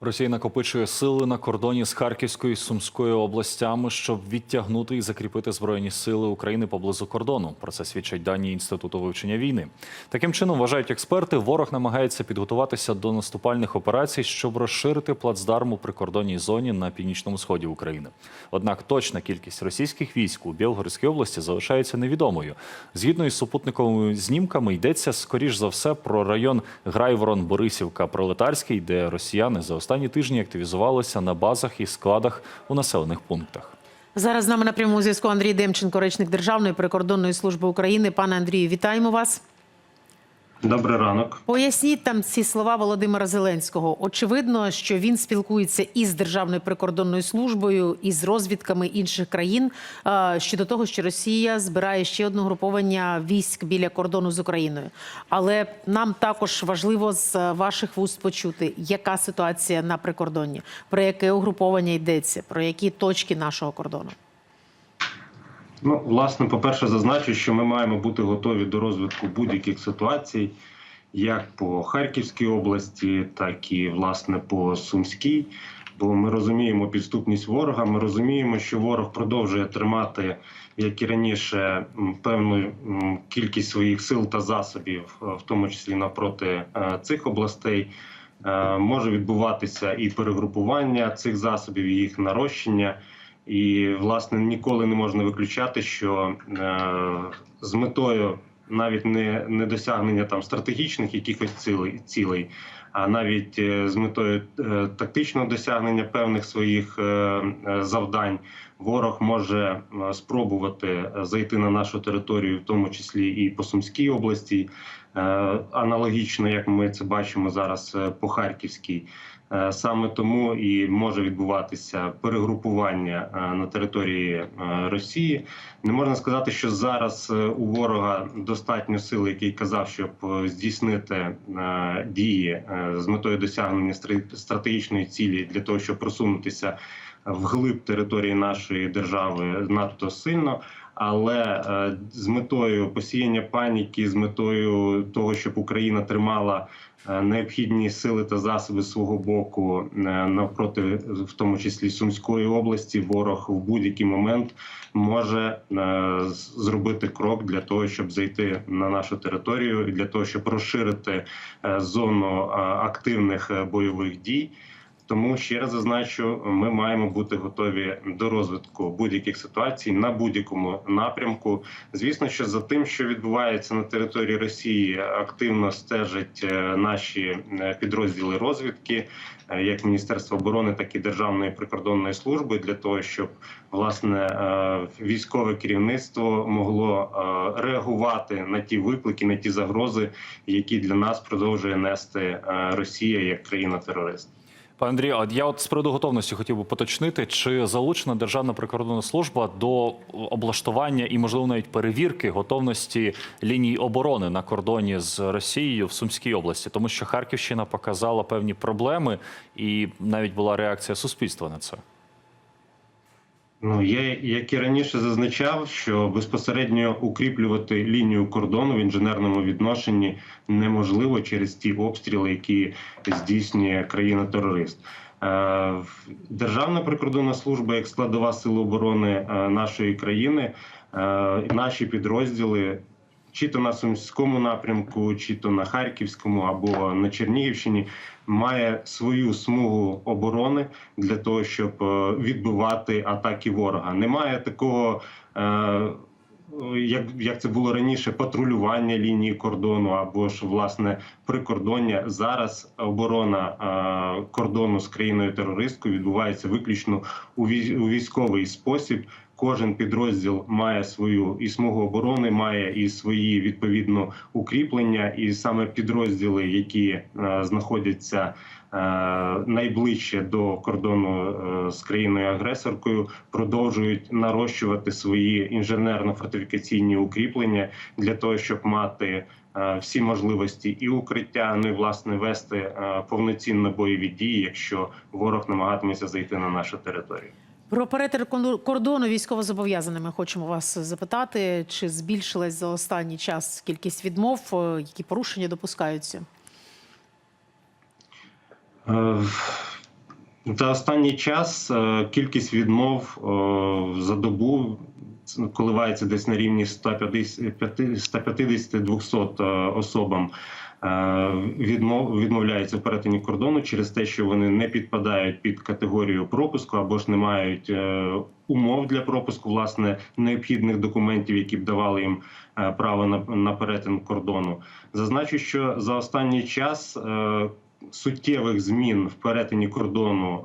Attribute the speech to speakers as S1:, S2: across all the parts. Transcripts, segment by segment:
S1: Росія накопичує сили на кордоні з Харківською і Сумською областями, щоб відтягнути і закріпити збройні сили України поблизу кордону. Про це свідчать дані інституту вивчення війни. Таким чином, вважають експерти, ворог намагається підготуватися до наступальних операцій, щоб розширити плацдарм у прикордонній зоні на північному сході України. Однак точна кількість російських військ у Білгородській області залишається невідомою. Згідно із супутниковими знімками, йдеться скоріш за все про район Грайворон, Борисівка, Пролетарський, де росіяни за останні тижні активізувалися на базах і складах у населених пунктах.
S2: Зараз з нами на прямому зв'язку Андрій Демченко, речник Державної прикордонної служби України. Пане Андрію, вітаємо вас.
S3: Добрий ранок.
S2: Поясніть там ці слова Володимира Зеленського. Очевидно, що він спілкується із Державною прикордонною службою і з розвідками інших країн е, щодо того, що Росія збирає ще одне груповання військ біля кордону з Україною. Але нам також важливо з ваших вуст почути, яка ситуація на прикордонні, про яке угруповання йдеться, про які точки нашого кордону.
S3: Ну, власне, по-перше, зазначу, що ми маємо бути готові до розвитку будь-яких ситуацій, як по Харківській області, так і власне по Сумській. Бо ми розуміємо підступність ворога. Ми розуміємо, що ворог продовжує тримати, як і раніше, певну кількість своїх сил та засобів, е, в тому числі навпроти е, цих областей. Е, Може відбуватися і перегрупування цих засобів, їх нарощення. І власне ніколи не можна виключати, що е, з метою навіть не, не досягнення там стратегічних якихось цілей, цілей, а навіть е, з метою е, тактичного досягнення певних своїх завдань, ворог може спробувати зайти на нашу територію, в тому числі і по Сумській області, аналогічно як ми це бачимо зараз по Харківській. Е, Саме тому і може відбуватися перегрупування е, на території е, Росії. Не можна сказати, що зараз у ворога достатньо сил, який казав, щоб здійснити дії з метою досягнення стра- стратегічної цілі для того, щоб просунутися вглиб території нашої держави надто сильно. Але е, з метою посіяння паніки, з метою того, щоб Україна тримала е, необхідні сили та засоби свого боку е, навпроти, в тому числі Сумської області, ворог в будь-який момент може зробити крок для того, щоб зайти на нашу територію, і для того, щоб розширити зону активних бойових дій. Тому ще раз зазначу, ми маємо бути готові до розвитку будь-яких ситуацій на будь-якому напрямку. Звісно, що за тим, що відбувається на території Росії, активно стежать е, наші е, підрозділи розвідки, е, як Міністерство оборони, так і Державної прикордонної служби, для того, щоб власне військове керівництво могло реагувати на ті виклики, на ті загрози, які для нас продовжує нести Росія як країна-терорист.
S1: Пане Андрію, а я от з приводу готовності хотів би поточнити, чи залучена Державна прикордонна служба до облаштування і, можливо, навіть перевірки готовності ліній оборони на кордоні з Росією в Сумській області, тому що Харківщина показала певні проблеми, і навіть була реакція суспільства на це.
S3: Ну, я, як і раніше зазначав, що безпосередньо укріплювати лінію кордону в інженерному відношенні неможливо через ті обстріли, які здійснює країна-терорист. Е, Державна прикордонна служба, як складова сила оборони е, нашої країни, е, наші підрозділи. Чи то на Сумському напрямку, чи то на Харківському або на Чернігівщині має свою смугу оборони для того, щоб е, відбивати атаки ворога. Немає такого. е, Як, це було раніше, патрулювання лінії кордону або ж власне прикордоння зараз оборона е, кордону з країною терористкою відбувається виключно у військовий спосіб. Кожен підрозділ має свою і смугу оборони, має і свої відповідно укріплення, і саме підрозділи, які е, знаходяться е, найближче до кордону е, з країною агресоркою, продовжують нарощувати свої інженерно-фортифікаційні укріплення для того, щоб мати. е, Всі можливості і укриття, ну і власне вести е, повноцінно бойові дії, якщо ворог намагатиметься зайти на нашу територію.
S2: Про перетин кон- кордону військовозобов'язаними хочемо вас запитати, чи збільшилась за останній час кількість відмов, е, які порушення допускаються?
S3: Е, За останній час е, кількість відмов за добу коливається десь на рівні 150-200 е, особам. Е, Відмов відмовляються в перетині кордону через те, що вони не підпадають під категорію пропуску або ж не мають е, умов для пропуску, власне, необхідних документів, які б давали їм е, право на, на перетин кордону. Зазначу, що за останній час суттєвих змін в перетині кордону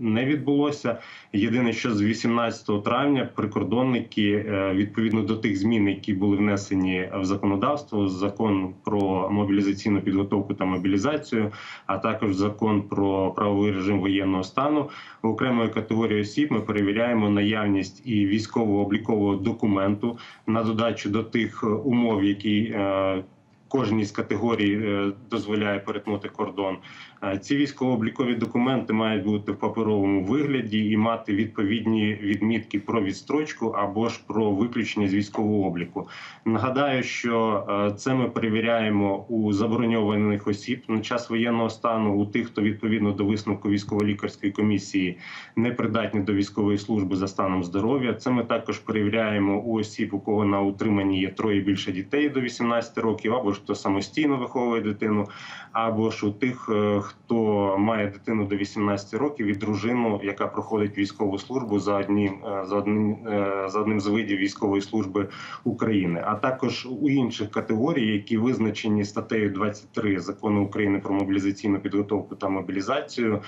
S3: не відбулося. Єдине, що з 18 травня прикордонники е, відповідно до тих змін, які були внесені в законодавство, закон про мобілізаційну підготовку та мобілізацію, а також закон про правовий режим воєнного стану окремої категорії осіб. Ми перевіряємо наявність і військово-облікового документу на додачу до тих е, умов, які е, Кожній з категорій е, дозволяє перетнути кордон. Е, Ці військово-облікові документи мають бути в паперовому вигляді і мати відповідні відмітки про відстрочку або ж про виключення з військового обліку. Нагадаю, що е, це ми перевіряємо у забороньованих осіб на час воєнного стану, у тих, хто відповідно до висновку військово-лікарської комісії не придатні до військової служби за станом здоров'я. Це ми також перевіряємо у осіб, у кого на утриманні є троє більше дітей до 18 років, або ж хто самостійно виховує дитину, або ж у тих, е, хто має дитину до 18 років і дружину, яка проходить військову службу за одним е, за одним е, за одним з видів військової служби України, а також у інших категорій, які визначені статтею 23 закону України про мобілізаційну підготовку та мобілізацію,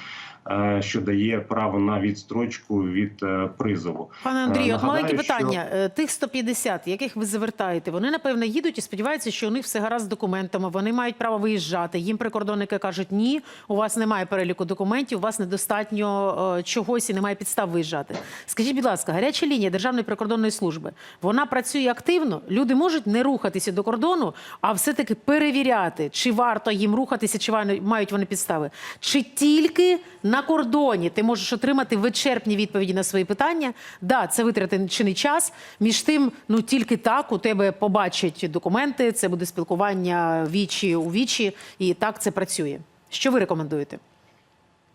S3: що дає право на відстрочку від призову.
S2: Пане Андрію, от маленьке
S3: що-
S2: питання. Е, Тих 150, яких ви завертаєте, вони напевно їдуть і сподіваються, що у них все гаразд з документами. Вони мають право виїжджати. Їм прикордонники кажуть, ні, у вас немає переліку документів, у вас недостатньо е, чогось і немає підстав виїжджати. Скажіть, будь ласка, гаряча лінія Державної прикордонної служби вона працює активно. Люди можуть не рухатися до кордону, а все-таки перевіряти, чи варто їм рухатися, чи мають вони підстави, чи тільки на кордоні ти можеш отримати вичерпні відповіді на свої питання. Да, це витрачений час. Між тим, ну тільки так у тебе побачать документи. Це буде спілкування вічі у вічі, і так це працює. Що ви рекомендуєте?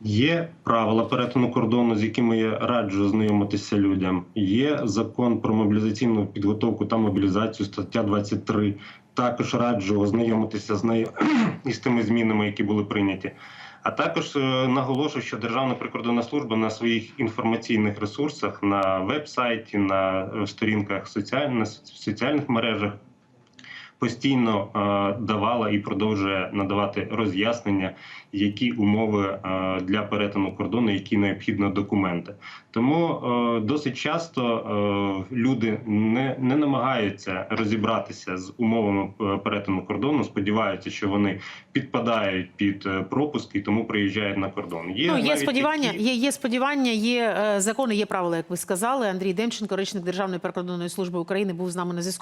S3: Є правила перетину кордону, з якими я раджу знайомитися людям. Є закон про мобілізаційну підготовку та мобілізацію, стаття 23. Також раджу ознайомитися з нею і з тими змінами, які були прийняті. А також е, наголошую, що Державна прикордонна служба на своїх інформаційних ресурсах, на веб-сайті, на е, сторінках соціаль... на соціальних мережах постійно е, давала і продовжує надавати роз'яснення, які умови е, для перетину кордону, які необхідно документи. Тому е, досить часто люди не, не намагаються розібратися з умовами перетину кордону, сподіваються, що вони підпадають під пропуск і тому приїжджають на кордон.
S2: ну є сподівання,
S3: такі-
S2: є, є сподівання, є закони, є правила, як ви сказали. Андрій Демченко, речник Державної прикордонної служби України, був з нами на зв'язку.